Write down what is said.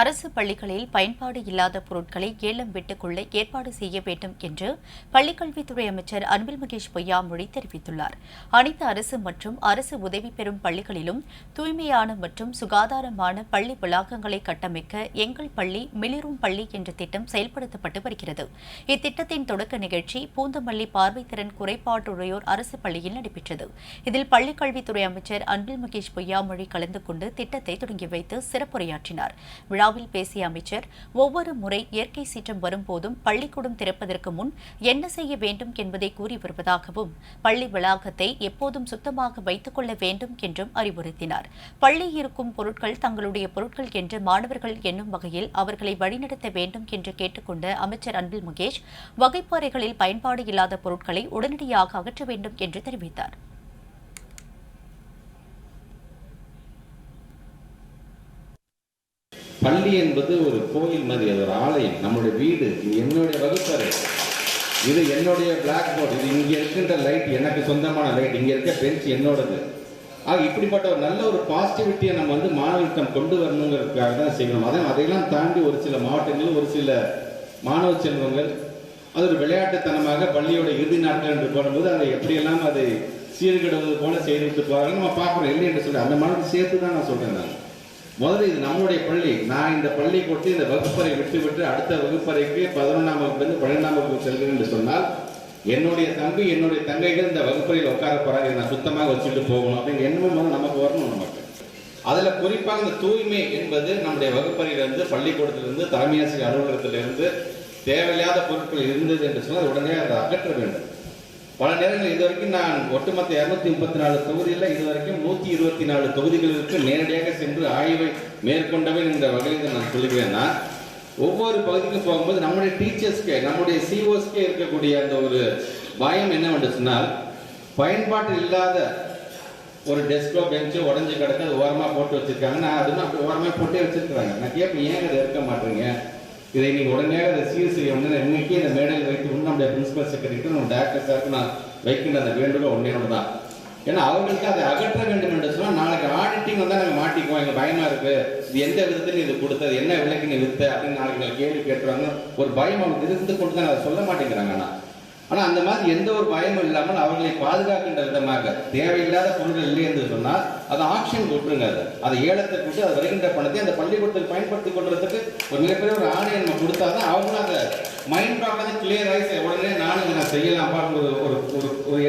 அரசு பள்ளிகளில் பயன்பாடு இல்லாத பொருட்களை ஏலம் விட்டுக்கொள்ள ஏற்பாடு செய்ய வேண்டும் என்று பள்ளிக்கல்வித்துறை அமைச்சர் அன்பில் மகேஷ் பொய்யாமொழி தெரிவித்துள்ளார். அனைத்து அரசு மற்றும் அரசு உதவி பெறும் பள்ளிகளிலும் தூய்மையான மற்றும் சுகாதாரமான பள்ளி வளாகங்களை கட்டமைக்க எங்கள் பள்ளி மிளிரும் பள்ளி என்ற திட்டம் செயல்படுத்தப்பட்டு வருகிறது. இத்திட்டத்தின் தொடக்க நிகழ்ச்சி பூந்தமல்லி பார்வைத்திறன் குறைபாடுடையோர் அரசு பள்ளியில் நடைபெற்றது. இதில் பள்ளிக்கல்வித்துறை அமைச்சர் அன்பில் மகேஷ் பொய்யாமொழி கலந்து கொண்டு திட்டத்தை தொடங்கி வைத்து சிறப்புரையாற்றினார். விழாவில் பேசிய அமைச்சர் ஒவ்வொரு முறை இயற்கை சீற்றம் வரும்போதும் பள்ளிக்கூடம் திறப்பதற்கு முன் என்ன செய்ய வேண்டும் என்பதை கூறி வருவதாகவும் பள்ளி வளாகத்தை எப்போதும் சுத்தமாக வைத்துக் கொள்ள வேண்டும் என்றும் அறிவுறுத்தினார். பள்ளி இருக்கும் பொருட்கள் தங்களுடைய பொருட்கள் என்று மாணவர்கள் எண்ணும் வகையில் அவர்களை வழிநடத்த வேண்டும் என்று கேட்டுக்கொண்ட அமைச்சர் அன்பில் முகேஷ் வகைப்பாறைகளில் பயன்பாடு இல்லாத பொருட்களை உடனடியாக அகற்ற வேண்டும் என்று தெரிவித்தார். பள்ளி என்பது ஒரு கோயில் மாதிரி அது ஒரு ஆலயம். நம்மளுடைய வீடு இது என்னுடைய வகுப்பறை. இது என்னுடைய பிளாக் போர்டு இது இங்கே இருக்கின்ற லைட் எனக்கு சொந்தமான லைட் இங்கே இருக்க பெஞ்ச் என்னோடது. ஆக இப்படிப்பட்ட ஒரு நல்ல ஒரு பாசிட்டிவிட்டியை நம்ம வந்து மாணவர்களிடம் கொண்டு வரணுங்கிறதுக்காக தான் செய்யணும். அதை அதையெல்லாம் தாண்டி ஒரு சில மாவட்டங்களில் ஒரு சில மாணவ செல்வங்கள் அது ஒரு விளையாட்டுத்தனமாக பள்ளியோட இறுதி நாட்கள் என்று போடும்போது அதை எப்படியெல்லாம் அதை சீர்கிடுவது போல செய்து போகிறாங்க நம்ம பார்க்குறோம் இல்லை என்று சொல்லி அந்த மாதிரி சேர்த்து தான் நான் சொல்கிறேன் நான். முதல்ல இது நம்முடைய பள்ளி. நான் இந்த பள்ளி கொண்டு இந்த வகுப்பறை விட்டு விட்டு அடுத்த வகுப்பறைக்கு பதினொன்றாம் வகுப்பிலிருந்து பன்னெண்டாம் வகுப்பு செல்கிறேன் என்று சொன்னால் என்னுடைய தம்பி என்னுடைய தங்கைகள் இந்த வகுப்பறையில் உட்கார போறாங்க. நான் சுத்தமாக வச்சுட்டு போகணும். அப்படிங்கிற எண்ணமும் முதல்ல நமக்கு வரணும் நமக்கு. அதில் குறிப்பாக இந்த தூய்மை என்பது நம்முடைய வகுப்பறையிலிருந்து பள்ளிக்கூடத்திலிருந்து தலைமையாசிரியர் அலுவலகத்திலிருந்து தேவையில்லாத பொருட்கள் இருந்தது என்று சொன்னால் உடனே அதை அகற்ற வேண்டும். பல நேரங்களில் இது வரைக்கும் நான் ஒட்டுமொத்த இருநூத்தி முப்பத்தி நாலு தொகுதியில் இது வரைக்கும் நூத்தி இருபத்தி நாலு தொகுதிகளுக்கு நேரடியாக சென்று ஆய்வை மேற்கொண்டவன் என்ற வகையில் நான் சொல்லுவேன்னா ஒவ்வொரு பகுதிக்கும் போகும்போது நம்முடைய டீச்சர்ஸ்க்கே நம்முடைய சிஓஸ்க்கே இருக்கக்கூடிய அந்த ஒரு பயம் என்னவென்று சொன்னால் பயன்பாட்டில் இல்லாத ஒரு டெஸ்கோ பெஞ்சு உடஞ்சி கிடக்கு அது ஓரமாக போட்டு வச்சிருக்காங்க. நான் அதுவும் அப்படி ஓரமாக போட்டே வச்சிருக்கிறாங்க. நான் கேட்பேன் ஏன் அதை இருக்க மாட்டேங்க? இதை நீங்கள் உடனடியாக அதை சிஎஸ்ஐ வந்து இன்னைக்கு இந்த மேடையில் வைத்து கொண்டு நம்முடைய பிரின்சிபல் செக்ரட்டரி நம்ம டேரக்டர் சாருக்கு நான் வைக்கின்ற அந்த வேண்டுகோள் ஒன்றே ஒன்று தான். ஏன்னா அவங்களுக்கு அதை அகற்ற வேண்டும் என்று சொன்னால் நாளைக்கு ஆடிட்டிங் வந்தால் நாங்கள் மாட்டிக்குவோம். எங்கள் பயமாக இருக்குது இது எந்த விதத்தில் நீ இது கொடுத்தது? என்ன விலைக்கு நீ வித்த? அப்படின்னு நாளைக்கு எங்களை கேள்வி கேட்டுருவாங்க ஒரு பயம் அவங்க இருந்து கொண்டு தான் அதை சொல்ல மாட்டேங்கிறாங்க ஆனால் ஆனால் அந்த மாதிரி எந்த ஒரு பயமும் இல்லாமல் அவர்களை பாதுகாக்கின்ற விதமாக தேவையில்லாத பொருட்கள் இல்லை என்று சொன்னால் அதை ஆக்ஷன் விட்டுருங்க அதை. அதை ஏலத்தை விட்டு அது வருகின்ற பணத்தை அந்த பள்ளிக்கூடத்தில் பயன்படுத்தி கொள்றதுக்கு ஒரு மிகப்பெரிய ஒரு ஆணையை நம்ம கொடுத்தாதான் அவங்களும் அதை மைண்ட் பார்க்கறது கிளியர் ஆகி உடனே நானும் இதை நான் செய்யலாம் ஒரு ஒரு ஒரு- ஒரு